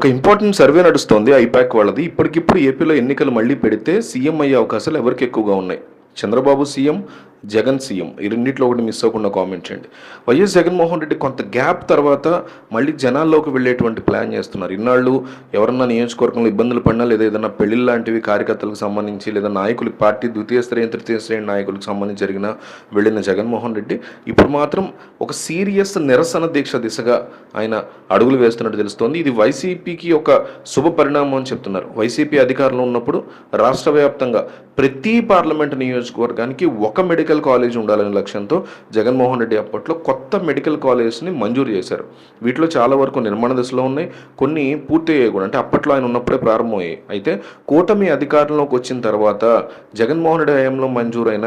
ఒక important survey నడుస్తోంది I-PAC వాళ్ళది. ఇప్పటికిప్పుడు ఏపీలో ఎన్నికలు మళ్ళీ పెడితే సీఎం అయ్యే అవకాశాలు ఎవరికి ఎక్కువగా ఉన్నాయి? చంద్రబాబు సీఎం జగన్ సీఎం ఈ రెండింటిలో ఒకటి మిస్ అవ్వకుండా కామెంట్ చేయండి. వైఎస్ జగన్మోహన్ రెడ్డి కొంత గ్యాప్ తర్వాత మళ్ళీ జనాల్లోకి వెళ్ళేటువంటి ప్లాన్ చేస్తున్నారు. ఇన్నాళ్ళు ఎవరన్నా నియోజకవర్గంలో ఇబ్బందులు పడినా లేదా ఏదైనా పెళ్ళిళ్ళ లాంటివి కార్యకర్తలకు సంబంధించి లేదా నాయకులు పార్టీ ద్వితీయ శ్రేణి తృతీయ శ్రేణి నాయకులకు సంబంధించి జరిగిన వెళ్ళిన జగన్మోహన్ రెడ్డి ఇప్పుడు మాత్రం ఒక సీరియస్ నిరసన దీక్ష దిశగా ఆయన అడుగులు వేస్తున్నట్టు తెలుస్తోంది. ఇది వైసీపీకి ఒక శుభ పరిణామం అని చెప్తున్నారు. వైసీపీ అధికారంలో ఉన్నప్పుడు రాష్ట్ర వ్యాప్తంగా ప్రతి పార్లమెంట్ నియోజకవర్గానికి ఒక మెడికల్ మెడికల్ కాలేజ్ ఉండాలనే లక్ష్యంతో జగన్మోహన్ రెడ్డి అప్పట్లో కొత్త మెడికల్ కాలేజ్ని మంజూరు చేశారు. వీటిలో చాలా వరకు నిర్మాణ దశలో ఉన్నాయి. కొన్ని పూర్తి అయ్యాయి కూడా. అంటే అప్పట్లో ఆయన ఉన్నప్పుడే ప్రారంభమయ్యాయి. అయితే కూటమి అధికారంలోకి వచ్చిన తర్వాత జగన్మోహన్ రెడ్డి హయాంలో మంజూరైన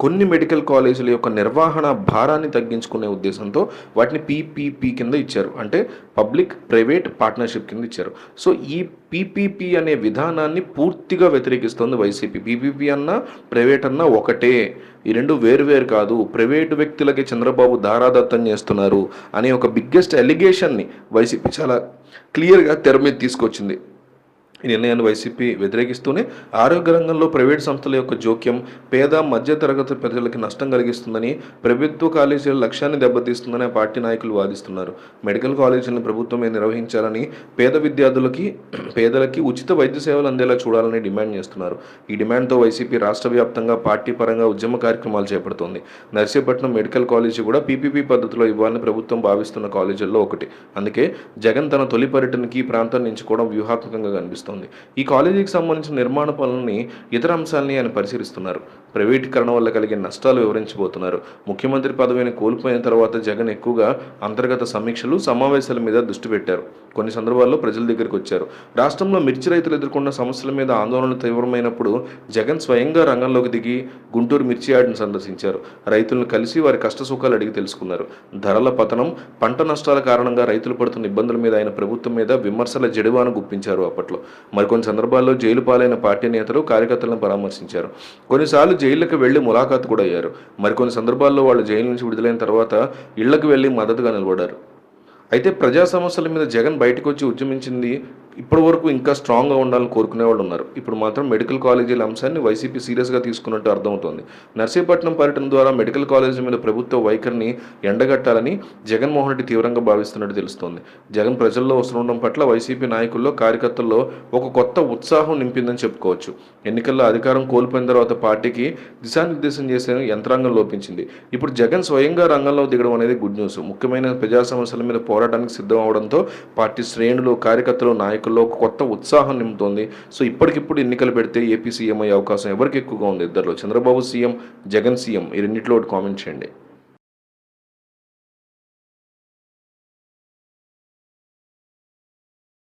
కొన్ని మెడికల్ కాలేజీల యొక్క నిర్వహణ భారాన్ని తగ్గించుకునే ఉద్దేశంతో వాటిని పీపీపీ కింద ఇచ్చారు. అంటే పబ్లిక్ ప్రైవేట్ పార్ట్నర్షిప్ కింద ఇచ్చారు. సో ఈ పీపీపీ అనే విధానాన్ని పూర్తిగా వ్యతిరేకిస్తోంది వైసీపీ. పీపీపీ అన్నా ప్రైవేట్ అన్నా ఒకటే. ఈ రెండు వేరు వేరు కాదు. ప్రైవేటు వ్యక్తులకి చంద్రబాబు దారాదత్తం చేస్తున్నారు అనే ఒక బిగ్గెస్ట్ ఎలిగేషన్ని వైసీపీ చాలా క్లియర్గా తెర మీద తీసుకొచ్చింది. ఈ నిర్ణయాన్ని వైసీపీ వ్యతిరేకిస్తూనే ఆరోగ్య రంగంలో ప్రైవేట్ సంస్థల యొక్క జోక్యం పేద మధ్యతరగతి ప్రజలకి నష్టం కలిగిస్తుందని ప్రభుత్వ కాలేజీల లక్ష్యాన్ని దెబ్బతీస్తుందని ఆ పార్టీ నాయకులు వాదిస్తున్నారు. మెడికల్ కాలేజీలను ప్రభుత్వమే నిర్వహించాలని పేద విద్యార్థులకి పేదలకి ఉచిత వైద్య సేవలు అందేలా చూడాలని డిమాండ్ చేస్తున్నారు. ఈ డిమాండ్తో వైసీపీ రాష్ట్ర వ్యాప్తంగా పార్టీ పరంగా ఉద్యమ కార్యక్రమాలు చేపడుతోంది. నర్సీపట్నం మెడికల్ కాలేజీ కూడా పీపీపీ పద్ధతిలో ఇవ్వాలని ప్రభుత్వం భావిస్తున్న కాలేజీల్లో ఒకటి. అందుకే జగన్ తన తొలి పర్యటనకి ఈ ప్రాంతాన్ని ఎంచుకోవడం వ్యూహాత్మకంగా కనిపిస్తోంది. ఈ కాలేజీకి సంబంధించిన నిర్మాణ పనులని ఇతర అంశాలని ఆయన పరిశీలిస్తున్నారు. ప్రైవేటీకరణ వల్ల కలిగే నష్టాలు వివరించబోతున్నారు. ముఖ్యమంత్రి పదవిని కోల్పోయిన తర్వాత జగన్ ఎక్కువగా అంతర్గత సమీక్షలు సమావేశాల మీద దృష్టి పెట్టారు. కొన్ని సందర్భాల్లో ప్రజల దగ్గరికి వచ్చారు. రాష్ట్రంలో మిర్చి రైతులు ఎదుర్కొన్న సమస్యల మీద ఆందోళన తీవ్రమైనప్పుడు జగన్ స్వయంగా రంగంలోకి దిగి గుంటూరు మిర్చి యార్డును సందర్శించారు. రైతులను కలిసి వారి కష్ట సుఖాలు అడిగి తెలుసుకున్నారు. ధరల పతనం పంట నష్టాల కారణంగా రైతులు పడుతున్న ఇబ్బందుల మీద ఆయన ప్రభుత్వం మీద విమర్శల జడివాను గుప్పించారు అప్పట్లో. మరికొన్ని సందర్భాల్లో జైలు పాలైన పార్టీ నేతలు కార్యకర్తలను పరామర్శించారు. కొన్నిసార్లు జైళ్ళకి వెళ్ళి ములాఖాతు కూడా అయ్యారు. మరికొన్ని సందర్భాల్లో వాళ్ళు జైలు నుంచి విడుదలైన తర్వాత ఇళ్ళకు వెళ్ళి మద్దతుగా నిలబడారు అయితే ప్రజా సమస్యల మీద జగన్ బయటకు వచ్చి ఉద్యమించింది ఇప్పటి వరకు ఇంకా స్ట్రాంగ్గా ఉండాలని కోరుకునే వాళ్ళు ఉన్నారు. ఇప్పుడు మాత్రం మెడికల్ కాలేజీల అంశాన్ని వైసీపీ సీరియస్గా తీసుకున్నట్టు అర్థమవుతోంది. నర్సీపట్నం పర్యటన ద్వారా మెడికల్ కాలేజీ మీద ప్రభుత్వ వైఖరిని ఎండగట్టాలని జగన్మోహన్ రెడ్డి తీవ్రంగా భావిస్తున్నట్టు తెలుస్తోంది. జగన్ ప్రజల్లో వస్తుండడం పట్ల వైసీపీ నాయకుల్లో కార్యకర్తల్లో ఒక కొత్త ఉత్సాహం నింపిందని చెప్పుకోవచ్చు. ఎన్నికల్లో అధికారం కోల్పోయిన తర్వాత పార్టీకి దిశానిర్దేశం చేసే యంత్రాంగం లోపించింది. ఇప్పుడు జగన్ స్వయంగా రంగంలో దిగడం అనేది గుడ్ న్యూస్. ముఖ్యమైన ప్రజా సమస్యల మీద పోరాటానికి సిద్ధం అవడంతో పార్టీ శ్రేణులు కార్యకర్తలు నాయకుల్లో కొత్త ఉత్సాహం నింపుతోంది. సో ఇప్పటికిప్పుడు ఎన్నికలు పెడితే ఏపీ సీఎం అయ్యే అవకాశం ఎవరికి ఎక్కువగా ఉంది? ఇద్దరిలో చంద్రబాబు సీఎం జగన్ సీఎం ఈ రెండింటిలో ఒకటి కామెంట్ చేయండి.